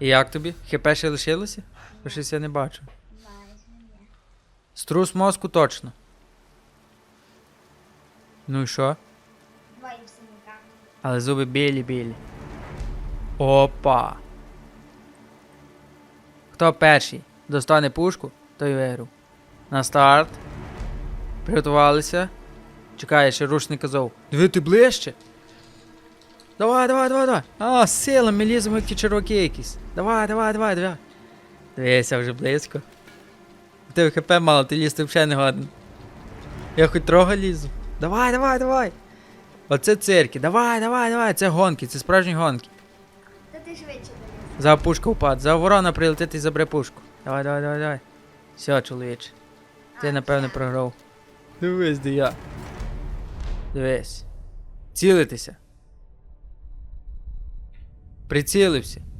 І як тобі? ХП ще лишилося? Бо щось я не бачу. Струс мозку точно. Ну і що? Але зуби білі-білі. Опа. Хто перший достане пушку, той виграв. На старт. Приготувалися. Чекає, ще рушник казав. Диви ти ближче. Давай, давай, давай, давай. А, сила, ми ліземо як ті черваки якісь. Давай, давай, давай, давай. Дивися вже близько. У тебе хп мало, ти лізти взагалі не годен. Я хоч трохи лізу. Давай, давай, давай. Оце цирки. Давай, давай, давай. Це гонки, це справжні гонки. Та ти швидше доліз. За пушку впад. За ворона прилетить і забере пушку. Давай, давай, давай, давай. Все, чоловіче. Ти А, напевно все. програв. Дивись, де я. Дивись. Цілитися. Прицілився.